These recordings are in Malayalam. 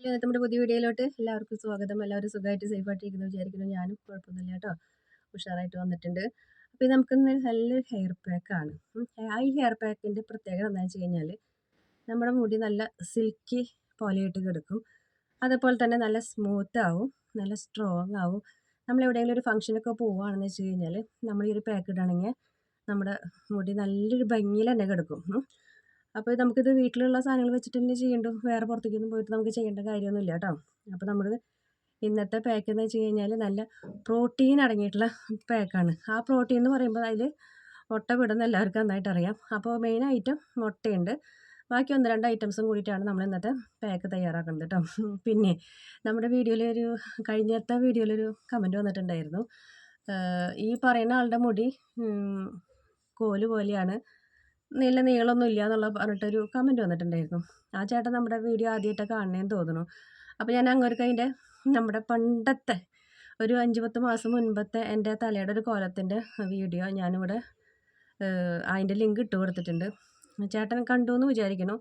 നമ്മുടെ പുതിയ വീഡിയോയിലോട്ട് എല്ലാവർക്കും സ്വാഗതം. എല്ലാവരും സുഖമായിട്ട് സേഫായിട്ടിരിക്കുന്നു വിചാരിക്കുന്നു. ഞാനും കുഴപ്പമൊന്നുമില്ല കേട്ടോ. ഉഷാറായിട്ട് വന്നിട്ടുണ്ട്. അപ്പോൾ ഇത് നമുക്കിന്ന് നല്ലൊരു ഹെയർ പാക്കാണ് ആ ഈ ഹെയർ പാക്കിന്റെ പ്രത്യേകത എന്താണെന്ന് വെച്ച് കഴിഞ്ഞാൽ നമ്മുടെ മുടി നല്ല സിൽക്കി പോലെയായിട്ട് കിടക്കും. അതുപോലെ തന്നെ നല്ല സ്മൂത്ത് ആവും നല്ല സ്ട്രോങ് ആവും. നമ്മൾ എവിടെയെങ്കിലും ഒരു ഫംഗ്ഷനൊക്കെ പോവുകയാണെന്ന് വെച്ച് കഴിഞ്ഞാൽ നമ്മൾ ഈ ഒരു പാക്ക് ഇടുകയാണെങ്കിൽ നമ്മുടെ മുടി നല്ലൊരു ഭംഗിയിൽ തന്നെ കിടക്കും. അപ്പോൾ നമുക്കിത് വീട്ടിലുള്ള സാധനങ്ങൾ വെച്ചിട്ട് തന്നെ ചെയ്യേണ്ടു വേറെ പുറത്തേക്കൊന്നും പോയിട്ട് നമുക്ക് ചെയ്യേണ്ട കാര്യമൊന്നുമില്ല കേട്ടോ. അപ്പോൾ നമ്മൾ ഇന്നത്തെ പാക്ക് എന്ന് വെച്ച് കഴിഞ്ഞാൽ നല്ല പ്രോട്ടീൻ അടങ്ങിയിട്ടുള്ള പാക്കാണ് ആ പ്രോട്ടീൻ എന്ന് പറയുമ്പോൾ അതിൽ മുട്ട വിടുന്ന എല്ലാവർക്കും നന്നായിട്ട് അറിയാം. അപ്പോൾ മെയിൻ ഐറ്റം മുട്ടയുണ്ട്. ബാക്കി ഒന്ന് രണ്ട് ഐറ്റംസും കൂടിയിട്ടാണ് നമ്മൾ ഇന്നത്തെ പാക്ക് തയ്യാറാക്കുന്നത് കേട്ടോ. പിന്നെ നമ്മുടെ വീഡിയോയിൽ ഒരു കഴിഞ്ഞത്തെ വീഡിയോയിലൊരു കമന്റ് വന്നിട്ടുണ്ടായിരുന്നു. ഈ പറയുന്ന ആളുടെ മുടി കോൽ പോലെയാണ്. നീല നീളമൊന്നും ഇല്ല എന്നുള്ള പറഞ്ഞിട്ടൊരു കമന്റ് വന്നിട്ടുണ്ടായിരുന്നു. ആ ചേട്ടൻ നമ്മുടെ വീഡിയോ ആദ്യമായിട്ട് കാണണേന്ന് തോന്നുന്നു. അപ്പോൾ ഞാൻ അങ്ങോട്ട് അതിന്റെ നമ്മുടെ പണ്ടത്തെ ഒരു അഞ്ച് പത്ത് മാസം മുൻപത്തെ എന്റെ തലയുടെ ഒരു കോലത്തിന്റെ വീഡിയോ ഞാനിവിടെ അതിന്റെ ലിങ്ക് ഇട്ട് കൊടുത്തിട്ടുണ്ട്. ചേട്ടൻ കണ്ടു എന്ന് വിചാരിക്കുന്നു.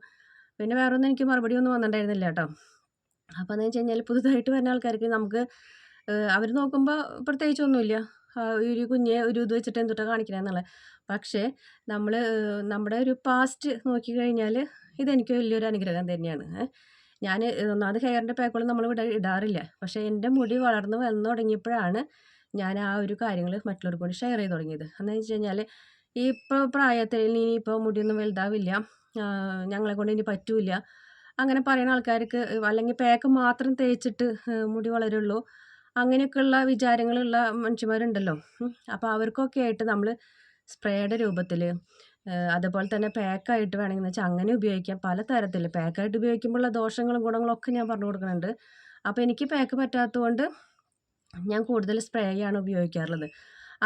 പിന്നെ വേറെ ഒന്നും എനിക്ക് മറുപടി ഒന്നും വന്നിട്ടുണ്ടായിരുന്നില്ല കേട്ടോ. അപ്പോൾ എന്ന് വെച്ച് കഴിഞ്ഞാൽ പുതുതായിട്ട് വരുന്ന ആൾക്കാർക്ക് നമുക്ക് അവർ നോക്കുമ്പോൾ പ്രത്യേകിച്ചൊന്നുമില്ല ഒരു കുഞ്ഞെ ഒരു ഇത് വെച്ചിട്ട് എന്തുട്ടാ കാണിക്കണമെന്നുള്ളത് പക്ഷേ നമ്മൾ നമ്മുടെ ഒരു പാസ്റ്റ് നോക്കി നോക്കിക്കഴിഞ്ഞാൽ ഇതെനിക്ക് വലിയൊരു അനുഗ്രഹം തന്നെയാണ്. ഞാൻ ഒന്നാമത് ഹെയറിന്റെ പാക്കുകൾ നമ്മൾ ഇവിടെ ഇടാറില്ല. പക്ഷേ എന്റെ മുടി വളർന്നു വന്നു തുടങ്ങിയപ്പോഴാണ് ഞാൻ ആ ഒരു കാര്യങ്ങൾ മറ്റുള്ളവർക്ക് കൂടി ഷെയർ ചെയ്ത് തുടങ്ങിയത്. എന്ന് വെച്ച് കഴിഞ്ഞാൽ ഇപ്പോൾ പ്രായത്തിൽ ഇനിയിപ്പോൾ മുടിയൊന്നും വലുതാവില്ല. ഞങ്ങളെ കൊണ്ട് ഇനി പറ്റൂല അങ്ങനെ പറയുന്ന ആൾക്കാർക്ക് അല്ലെങ്കിൽ പാക്ക് മാത്രം തേച്ചിട്ട് മുടി വളരുള്ളൂ. അങ്ങനെയൊക്കെയുള്ള വിചാരങ്ങളുള്ള മനുഷ്യന്മാരുണ്ടല്ലോ. അപ്പോൾ അവർക്കൊക്കെ ആയിട്ട് നമ്മൾ സ്പ്രേയുടെ രൂപത്തിൽ അതുപോലെ തന്നെ പാക്കായിട്ട് വേണമെങ്കിൽ വെച്ചാൽ അങ്ങനെ ഉപയോഗിക്കാം. പല തരത്തിൽ പാക്കായിട്ട് ഉപയോഗിക്കുമ്പോഴുള്ള ദോഷങ്ങളും ഗുണങ്ങളും ഒക്കെ ഞാൻ പറഞ്ഞു കൊടുക്കുന്നുണ്ട്. അപ്പോൾ എനിക്ക് പാക്ക് പറ്റാത്തതുകൊണ്ട് ഞാൻ കൂടുതൽ സ്പ്രേയാണ് ഉപയോഗിക്കാറുള്ളത്.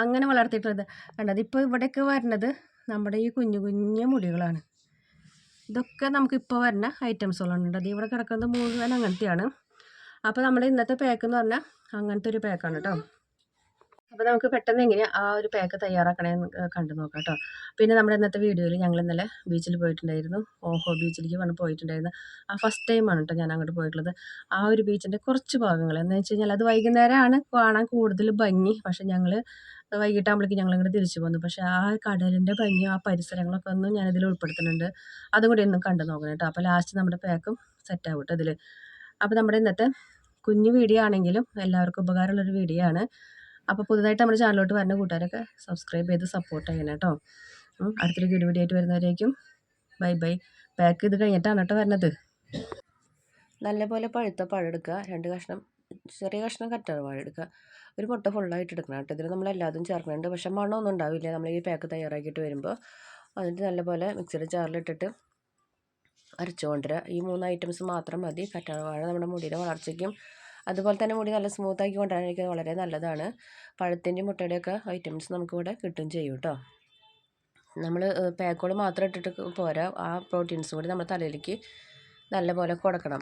അങ്ങനെ വളർത്തിയിട്ടുള്ളത്. കണ്ടത് ഇപ്പോൾ ഇവിടെയൊക്കെ വരുന്നത് നമ്മുടെ ഈ കുഞ്ഞു കുഞ്ഞു മുടികളാണ്. ഇതൊക്കെ നമുക്കിപ്പോൾ വരുന്ന ഐറ്റംസുകളാണ് ഇവിടെ കിടക്കുന്നത് മുഴുവൻ അങ്ങനത്തെയാണ്. അപ്പോൾ നമ്മൾ ഇന്നത്തെ പാക്ക് എന്ന് പറഞ്ഞാൽ അങ്ങനത്തെ ഒരു പാക്കാണ് കേട്ടോ അപ്പോൾ നമുക്ക് പെട്ടെന്ന് എങ്ങനെ ആ ഒരു പാക്ക് തയ്യാറാക്കണമെന്ന് കണ്ടു നോക്കാം കേട്ടോ പിന്നെ നമ്മുടെ ഇന്നത്തെ വീഡിയോയിൽ ഞങ്ങൾ ഇന്നലെ ബീച്ചിൽ പോയിട്ടുണ്ടായിരുന്നു. ഓഹോ ബീച്ചിലേക്ക് വന്ന് പോയിട്ടുണ്ടായിരുന്നു. ആ ഫസ്റ്റ് ടൈമാണ് കേട്ടോ ഞാൻ അങ്ങോട്ട് പോയിട്ടുള്ളത്. ആ ഒരു ബീച്ചിന്റെ കുറച്ച് ഭാഗങ്ങൾ എന്ന് വെച്ച് കഴിഞ്ഞാൽ അത് വൈകുന്നേരമാണ് കാണാൻ കൂടുതൽ ഭംഗി. പക്ഷേ ഞങ്ങൾ വൈകിട്ടാകുമ്പോഴേക്കും ഞങ്ങൾ ഇങ്ങോട്ട് തിരിച്ചു പോന്നു. പക്ഷേ ആ കടലിന്റെ ഭംഗി ആ പരിസരങ്ങളൊക്കെ ഒന്നും ഞാനിതിൽ ഉൾപ്പെടുത്തുന്നുണ്ട്. അതും കൂടി ഒന്നും കണ്ടു നോക്കണം കേട്ടോ അപ്പോൾ ലാസ്റ്റ് നമ്മുടെ പാക്കും സെറ്റ് ആവും കേട്ടോ ഇതിൽ അപ്പോൾ നമ്മുടെ ഇന്നത്തെ കുഞ്ഞു വീഡിയോ ആണെങ്കിലും എല്ലാവർക്കും ഉപകാരമുള്ളൊരു വീഡിയോ ആണ്. അപ്പോൾ പുതുതായിട്ട് നമ്മുടെ ചാനലിലോട്ട് വരുന്ന കൂട്ടുകാരൊക്കെ സബ്സ്ക്രൈബ് ചെയ്ത് സപ്പോർട്ട് ചെയ്യണം കേട്ടോ അടുത്തൊരു ഗുഡ് വീഡിയോ ആയിട്ട് വരുന്നവരേക്കും ബൈ ബൈ പാക്ക് ഇത് കഴിഞ്ഞിട്ടാണ് കേട്ടോ വരുന്നത് നല്ലപോലെ പഴുത്ത പഴം എടുക്കുക. രണ്ട് കഷ്ണം ചെറിയ കഷ്ണം കറ്റാർ വാഴ എടുക്കുക. ഒരു മുട്ട ഫുള്ളായിട്ട് എടുക്കണം കേട്ടോ ഇതിൽ നമ്മൾ ചേർക്കുന്നുണ്ട്. പക്ഷേ മണമൊന്നും ഉണ്ടാവില്ല. നമ്മൾ ഈ പാക്ക് തയ്യാറാക്കിയിട്ട് വരുമ്പോൾ എന്നിട്ട് നല്ലപോലെ മിക്സിയുടെ ജാറിലിട്ടിട്ട് അരച്ചുകൊണ്ടുവരിക ഈ മൂന്ന് ഐറ്റംസ് മാത്രം മതി. കറ്റാർ വാഴ നമ്മുടെ മുടിയുടെ വളർച്ചയ്ക്കും അതുപോലെ തന്നെ മുടി നല്ല സ്മൂത്താക്കി കൊണ്ടുവരാനൊക്കെ വളരെ നല്ലതാണ്. പഴത്തിന്റെയും മുട്ടയുടെയൊക്കെ ഐറ്റംസ് നമുക്കിവിടെ കിട്ടും ചെയ്യും കേട്ടോ നമ്മൾ പാക്കുകൾ മാത്രം ഇട്ടിട്ട് പോരാ. ആ പ്രോട്ടീൻസും കൂടി നമ്മുടെ തലയിലേക്ക് നല്ലപോലെ കൊടുക്കണം.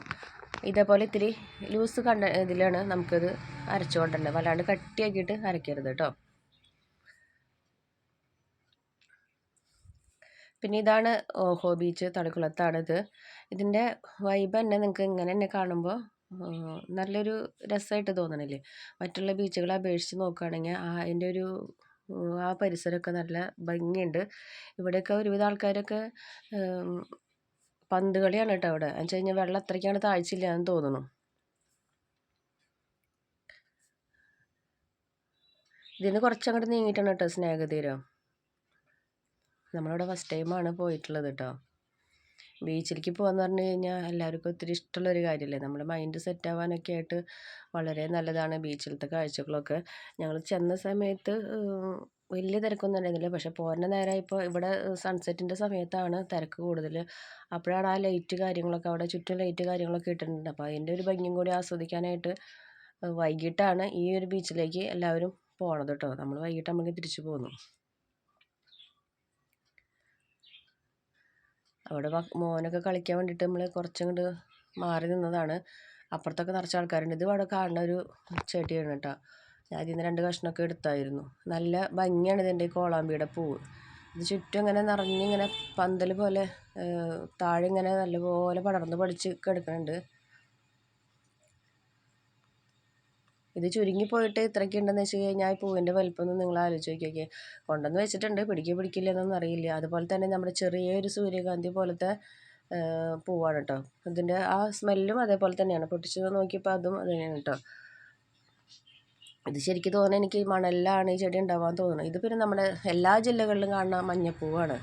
ഇതേപോലെ ഇത്തിരി ലൂസ് കണ്ട ഇതിലാണ് നമുക്കിത് അരച്ചു വല്ലാണ്ട് കട്ടിയാക്കിയിട്ട് അരയ്ക്കരുത് കേട്ടോ പിന്നെ ഇതാണ് ഓഹോ ബീച്ച് തളിക്കുളത്താണിത് ഇതിന്റെ വൈബ് തന്നെ നിങ്ങൾക്ക് ഇങ്ങനെ തന്നെ കാണുമ്പോൾ നല്ലൊരു രസമായിട്ട് തോന്നണില്ലേ? മറ്റുള്ള ബീച്ചുകളെ അപേക്ഷിച്ച് നോക്കുകയാണെങ്കിൽ ആ അതിന്റെ ഒരു ആ പരിസരമൊക്കെ നല്ല ഭംഗിയുണ്ട്. ഇവിടെയൊക്കെ ഒരുവിധ ആൾക്കാരൊക്കെ പന്ത് കളിയാണ് കേട്ടോ അവിടെ. എന്ന് വെച്ച് കഴിഞ്ഞാൽ വെള്ളം അത്രയ്ക്കാണ് താഴ്ചയില്ല എന്ന് തോന്നുന്നു. ഇതിന് കുറച്ചങ്ങോട്ട് നീങ്ങിയിട്ടാണ് കേട്ടോ സ്നേഹതീരം. നമ്മളിവിടെ ഫസ്റ്റ് ടൈമാണ് പോയിട്ടുള്ളത് കേട്ടോ ബീച്ചിലേക്ക് പോകാന്ന് പറഞ്ഞു കഴിഞ്ഞാൽ എല്ലാവർക്കും ഒത്തിരി ഇഷ്ടമുള്ളൊരു കാര്യമല്ലേ നമ്മുടെ മൈൻഡ് സെറ്റ് ആവാനൊക്കെ ആയിട്ട് വളരെ നല്ലതാണ് ബീച്ചിലത്തെ കാഴ്ചകളൊക്കെ. ഞങ്ങൾ ചെന്ന സമയത്ത് വലിയ തിരക്കൊന്നും ഉണ്ടായിരുന്നില്ല. പക്ഷെ പോരുന്ന നേരമായപ്പോൾ ഇവിടെ സൺസെറ്റിന്റെ സമയത്താണ് തിരക്ക് കൂടുതൽ. അപ്പോഴാണ് ആ ലൈറ്റ് കാര്യങ്ങളൊക്കെ അവിടെ ചുറ്റും ലൈറ്റ് കാര്യങ്ങളൊക്കെ ഇട്ടിട്ടുണ്ട്. അപ്പോൾ അതിന്റെ ഒരു ഭംഗിയും കൂടി ആസ്വദിക്കാനായിട്ട് വൈകിട്ടാണ് ഈ ഒരു ബീച്ചിലേക്ക് എല്ലാവരും പോണത് കേട്ടോ നമ്മൾ വൈകിട്ട് നമുക്ക് തിരിച്ചു പോന്നു. അവിടെ മോനൊക്കെ കളിക്കാൻ വേണ്ടിയിട്ട് നമ്മൾ കുറച്ചങ്ങോട്ട് മാറി നിന്നതാണ്. അപ്പുറത്തൊക്കെ നിറച്ച ആൾക്കാരുണ്ട്. ഇത് അവിടെ കാണുന്ന ഒരു ചെടിയാണ് കേട്ടോ. ഞാൻ അതിൽ നിന്ന് രണ്ട് കഷ്ണമൊക്കെ എടുത്തായിരുന്നു. നല്ല ഭംഗിയാണ് ഇതിന്റെ കോളാമ്പിയുടെ പൂവ്. ഇത് ചുറ്റും ഇങ്ങനെ നിറഞ്ഞിങ്ങനെ പന്തൽ പോലെ താഴെ ഇങ്ങനെ നല്ലപോലെ പടർന്ന് പിടിച്ച് കിടക്കുന്നുണ്ട് ഇത് ചുരുങ്ങിപ്പോയിട്ട് ഇത്രയ്ക്ക് ഉണ്ടെന്ന് വെച്ച് കഴിഞ്ഞാൽ പൂവിന്റെ വലിപ്പമൊന്നും നിങ്ങൾ ആലോചിച്ച് നോക്കിയൊക്കെ കൊണ്ടുവന്ന് വെച്ചിട്ടുണ്ട്. പിടിക്കുക പിടിക്കില്ല എന്നൊന്നും അറിയില്ല. അതുപോലെ തന്നെ നമ്മുടെ ചെറിയൊരു സൂര്യകാന്തി പോലത്തെ പൂവാണ് കേട്ടോ. ഇതിന്റെ ആ സ്മെല്ലും അതേപോലെ തന്നെയാണ്. പൊട്ടിച്ച് നോക്കിയപ്പോൾ അതും അത് തന്നെയാണ് കേട്ടോ. ഇത് ശരിക്കും തോന്നുന്നത് എനിക്ക് മണലിലാണ് ഈ ചെടി ഉണ്ടാവാൻ തോന്നുന്നത്. ഇത് പിന്നെ നമ്മുടെ എല്ലാ ജില്ലകളിലും കാണുന്ന മഞ്ഞപ്പൂവാണ്.